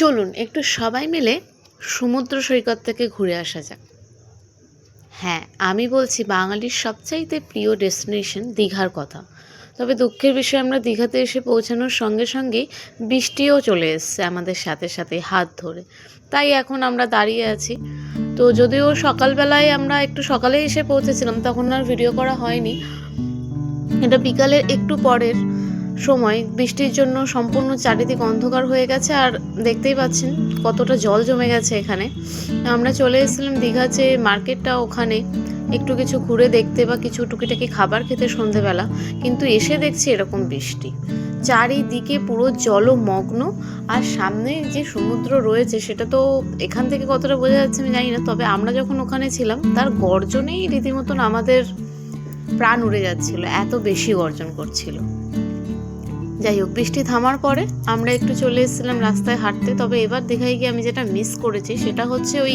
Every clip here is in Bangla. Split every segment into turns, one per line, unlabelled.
চলুন, একটু সবাই মিলে সমুদ্র সৈকত থেকে ঘুরে আসা যাক। হ্যাঁ আমি বলছি বাঙালির সবচাইতে প্রিয় ডেস্টিনেশন দীঘার কথা। তবে দুঃখের বিষয়ে, আমরা দীঘাতে এসে পৌঁছানোর সঙ্গে সঙ্গেই বৃষ্টিও চলে এসছে আমাদের সাথে সাথে হাত ধরে। তাই এখন আমরা দাঁড়িয়ে আছি। তো যদিও সকালবেলায় আমরা একটু সকালে এসে পৌঁছেছিলাম, তখন আর ভিডিও করা হয়নি। এটা বিকালের একটু পরের সময়, বৃষ্টির জন্য সম্পূর্ণ চারিদিক অন্ধকার হয়ে গেছে আর দেখতেই পাচ্ছেন কতটা জল জমে গেছে এখানে। আমরা চলে এসেছিলাম দীঘা যে মার্কেটটা ওখানে, একটু কিছু ঘুরে দেখতে বা কিছু টুকিটাকি খাবার খেতে সন্ধেবেলা, কিন্তু এসে দেখছি এরকম বৃষ্টি। চারিদিকে পুরো জলমগ্ন আর সামনে যে সমুদ্র রয়েছে সেটা তো এখান থেকে কতটা বোঝা যাচ্ছে আমি জানি না, তবে আমরা যখন ওখানে ছিলাম, তার গর্জনেই রীতিমতন আমাদের প্রাণ উড়ে যাচ্ছিল, এত বেশি গর্জন করছিল। যাই হোক বৃষ্টি থামার পরে আমরা একটু চলে এসেছিলাম রাস্তায় হাঁটতে। তবে এবার দেখাই গিয়ে আমি যেটা মিস করেছি সেটা হচ্ছে ওই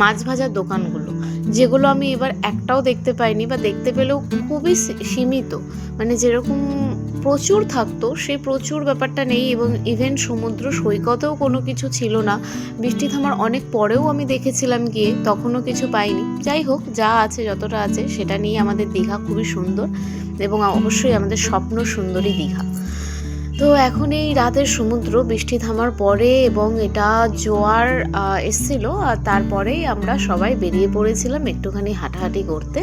মাছ ভাজার দোকানগুলো, যেগুলো আমি এবার একটাও দেখতে পাইনি বা দেখতে পেলেও খুবই সীমিত। মানে যেরকম প্রচুর থাকতো সেই প্রচুর ব্যাপারটা নেই এবং ইভেন সমুদ্র সৈকতেও কোনো কিছু ছিল না। বৃষ্টি থামার অনেক পরেও আমি দেখেছিলাম গিয়ে, তখনও কিছু পাইনি। যাই হোক যা আছে যতটা আছে সেটা নিয়ে আমাদের দীঘা খুবই সুন্দর এবং অবশ্যই আমাদের স্বপ্ন সুন্দরী দীঘা। তো এখন এই রাতের সমুদ্র, বৃষ্টি থামার পরে এবং এটা জোয়ার এসছিল আর তারপরেই আমরা সবাই বেরিয়ে পড়েছিলাম একটুখানি হাঁটাহাঁটি করতে।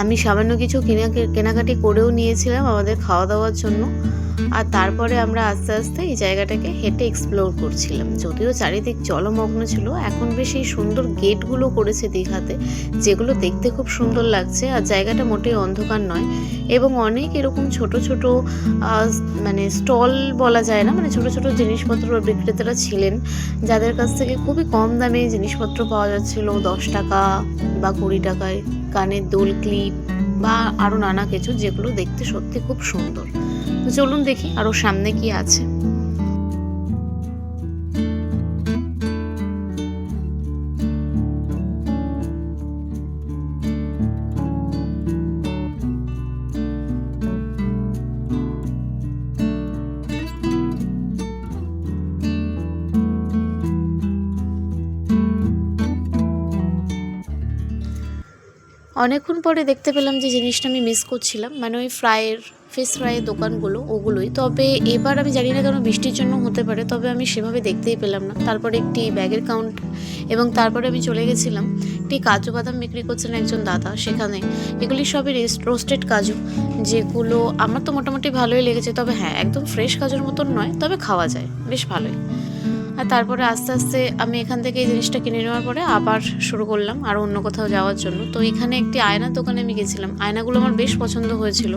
আমি সামান্য কিছু কেনা কেনাকাটি করেও নিয়েছিলাম আমাদের খাওয়া দাওয়ার জন্য। আর তারপরে আমরা আস্তে আস্তে এই জায়গাটাকে হেঁটে এক্সপ্লোর করছিলাম। যদিও চারিদিক জলমগ্ন ছিল, এখন বেশ এই সুন্দর গেটগুলো করেছে দীঘাতে, যেগুলো দেখতে খুব সুন্দর লাগছে। আর জায়গাটা মোটেই অন্ধকার নয় এবং অনেক এরকম ছোট ছোট মানে স্টল বলা যায় না মানে ছোট ছোট জিনিসপত্র বিক্রেতারা ছিলেন, যাদের কাছ থেকে খুবই কম দামে জিনিসপত্র পাওয়া যাচ্ছিল দশ টাকা বা কুড়ি টাকায়। কানের দোল ক্লিপ বা আরও নানা কিছু যেগুলো দেখতে সত্যি খুব সুন্দর। তো চলুন দেখি আরও সামনে কি আছে। অনেকক্ষণ পরে দেখতে পেলাম যে জিনিসটা আমি মিস করছিলাম মানে ওই ফ্রাইয়ের ফিশ ফ্রাইয়ের দোকানগুলো, ওগুলোই। তবে এবার আমি জানি না কেন বৃষ্টির জন্য হতে পারে, তবে আমি সেভাবে দেখতেই পেলাম না। তারপরে একটি ব্যাগের কাউন্ট এবং তারপরে আমি চলে গেছিলাম, একটি কাজু বাদাম বিক্রি করছেন একজন দাদা সেখানে। এগুলি সবই রোস্টেড কাজু, যেগুলো আমার তো মোটামুটি ভালোই লেগেছে, তবে হ্যাঁ একদম ফ্রেশ কাজুর মতন নয়, তবে খাওয়া যায়, বেশ ভালোই। আর তারপরে আস্তে আস্তে আমি এখান থেকে এই জিনিসটা কিনে নেওয়ার পরে আবার শুরু করলাম আর অন্য কোথাও যাওয়ার জন্য। তো এখানে একটি আয়নার দোকানে আমি গেছিলাম। আয়নাগুলো আমার বেশ পছন্দ হয়েছিল।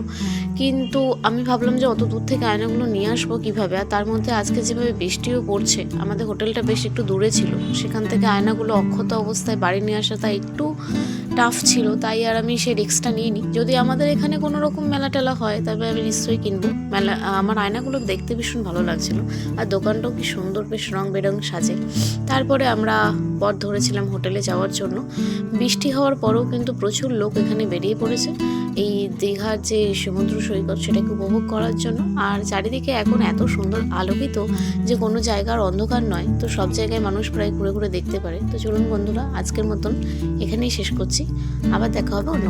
কিন্তু আমি ভাবলাম যে অত দূর থেকে আয়নাগুলো নিয়ে আসব কীভাবে? আর তার মধ্যে আজকে যেভাবে বৃষ্টিও পড়ছে, আমাদের হোটেলটা বেশ একটু দূরে ছিল। সেখান থেকে আয়নাগুলো অক্ষত অবস্থায় বাড়ি নিয়ে আসাটা একটু টাফ ছিল, তাই আর আমি সেই রিক্সটা নিয়ে নিইনি। যদি আমাদের এখানে কোনো রকম মেলা টেলা হয়, তবে আমি নিশ্চয়ই কিনবো। মেলা, আমার আয়নাগুলো দেখতে ভীষণ ভালো লাগছিল। আর দোকানটাও কি সুন্দর, বেশ রং বেরং সাজে। তারপরে আমরা পথ ধরেছিলাম হোটেলে যাওয়ার জন্য। বৃষ্টি হওয়ার পরেও কিন্তু প্রচুর লোক এখানে বেরিয়ে পড়েছে। এই দীঘার যে সমুদ্র সৈকত, সেটাকে উপভোগ করার জন্য। আর চারিদিকে এখন এত সুন্দর আলোকিত যে কোনো জায়গার অন্ধকার নয়। তো সব জায়গায় মানুষ প্রায় ঘুরে ঘুরে দেখতে পারে। তো চলুন বন্ধুরা, আজকের মতন এখানেই শেষ করছি। আবার দেখা হবে অন্য